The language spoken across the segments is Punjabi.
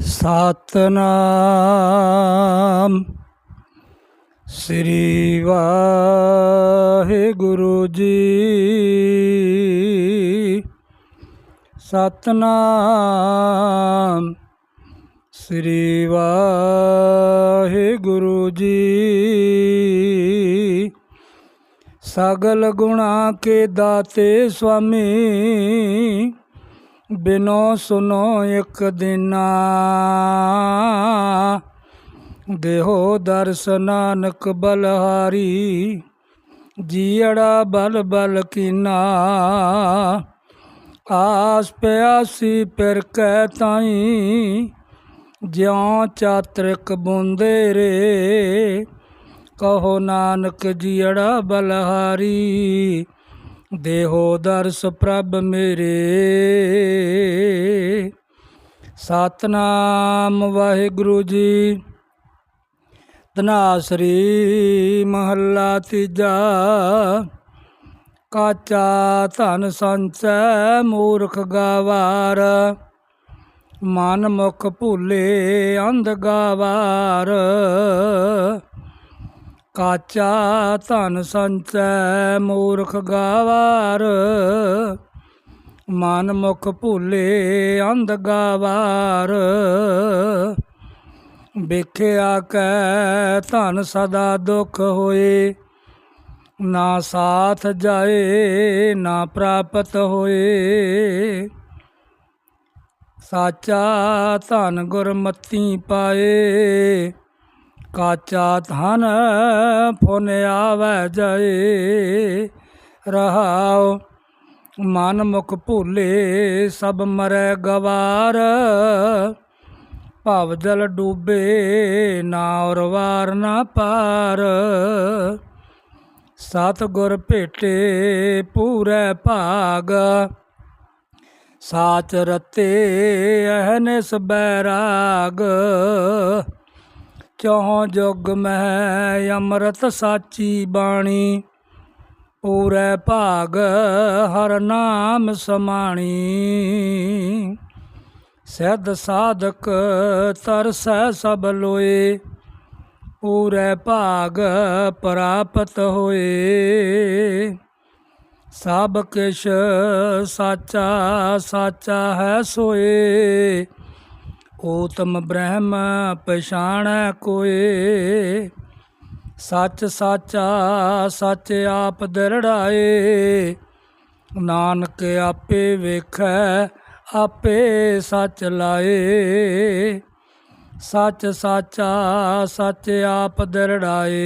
ਸਤਨਾਮ। ਸ੍ਰੀ ਵਾਹਿਗੁਰੂ ਜੀ। ਸਤਨਾਮ। ਸ੍ਰੀ ਵਾਹਿਗੁਰੂ ਜੀ। ਸਗਲ ਗੁਣਾ ਕੇ ਦਾਤੇ ਸੁਆਮੀ ਬਿਨੋ ਸੁਨੋ ਇੱਕ ਦਿਨਾ। ਦੇਹੋ ਦਰਸ ਨਾਨਕ ਬਲਹਾਰੀ ਜੀੜਾ ਬਲ ਬਲ ਕੀਨਾ। ਆਸ ਪਿਆਸੀ ਫਿਰ ਕਹਿ ਤਾਈ, ਜਿਉ ਚਾਤ੍ਰਿਕ ਬੁੰਦੇ ਰੇ ਕਹੋ ਨਾਨਕ ਜੀੜਾ ਬਲਹਾਰੀ। ਦੇਹੋ ਦਰਸ ਪ੍ਰਭ ਮੇਰੇ। ਸਤਨਾਮ ਵਾਹਿਗੁਰੂ ਜੀ। ਤਨਾਸ਼ਰੀ ਮਹੱਲਾ ਤੀਜਾ। ਕਾਚਾ ਧਨ ਸੰਚੈ ਮੂਰਖ ਗਾਵਾਰ। ਮਨ ਮੁਖ ਭੁੱਲੇ ਅੰਧ ਗਾਵਾਰ। ਕਾਚਾ ਧਨ ਸੰਚੈ ਮੂਰਖ ਗਾਵਾਰ, ਮਨ ਮੁਖ ਭੂਲੇ ਅੰਧ ਗਾਵਾਰ। ਵੇਖਿਆ ਕੈ ਧਨ ਸਦਾ ਦੁਖ ਹੋਏ, ਨਾ ਸਾਥ ਜਾਏ, ਨਾ ਪ੍ਰਾਪਤ ਹੋਏ। ਸਾਚਾ ਧਨ ਗੁਰਮਤੀ ਪਾਏ ਕਾਚਾ ਧਨ ਫੁਨ ਆਵੈ ਜਾਏ ਰਹਾਉ। ਮਨ ਮੁਖ ਭੂਲੇ ਸਭ ਮਰੈ ਗਵਾਰ। ਭਵ ਜਲ ਡੂਬੇ ਨਾ ਔਰ ਵਾਰ ਨਾ ਪਾਰ। ਸਤ ਗੁਰ ਭੇਟੇ ਪੂਰੇ ਭਾਗ। ਸਾਚ ਰਤੇ ਅਹਨਿਸ ਬੈਰਾਗ ਚੌਹ ਜੁਗ ਮਹਿ ਅੰਮ੍ਰਿਤ ਸਾਚੀ ਬਾਣੀ। ਪੂਰੇ ਭਾਗ ਹਰ ਨਾਮ ਸਮਾਣੀ। ਸਿੱਧ ਸਾਧਕ ਤਰਸੈ ਸਭ ਲੋਏ। ਪੂਰੇ ਭਾਗ ਪ੍ਰਾਪਤ ਹੋਏ। ਸਭ ਕਿਛ ਸਾਚਾ ਸਾਚਾ ਹੈ ਸੋਏ। ਊਤਮ ਬ੍ਰਹਮ ਪਛਾਣੈ ਕੋਏ। ਸੱਚ ਸਾਚਾ, ਸੱਚ ਆਪ ਦਰੜਾਏ। ਨਾਨਕ ਆਪੇ ਵੇਖੈ, ਆਪੇ ਸੱਚ ਲਾਏ। ਸੱਚ ਸਾਚਾ, ਸੱਚ ਆਪ ਦਰੜਾਏ।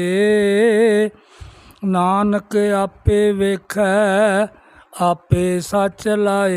ਨਾਨਕ ਆਪੇ ਵੇਖੈ, ਆਪੇ ਸੱਚ ਲਾਏ।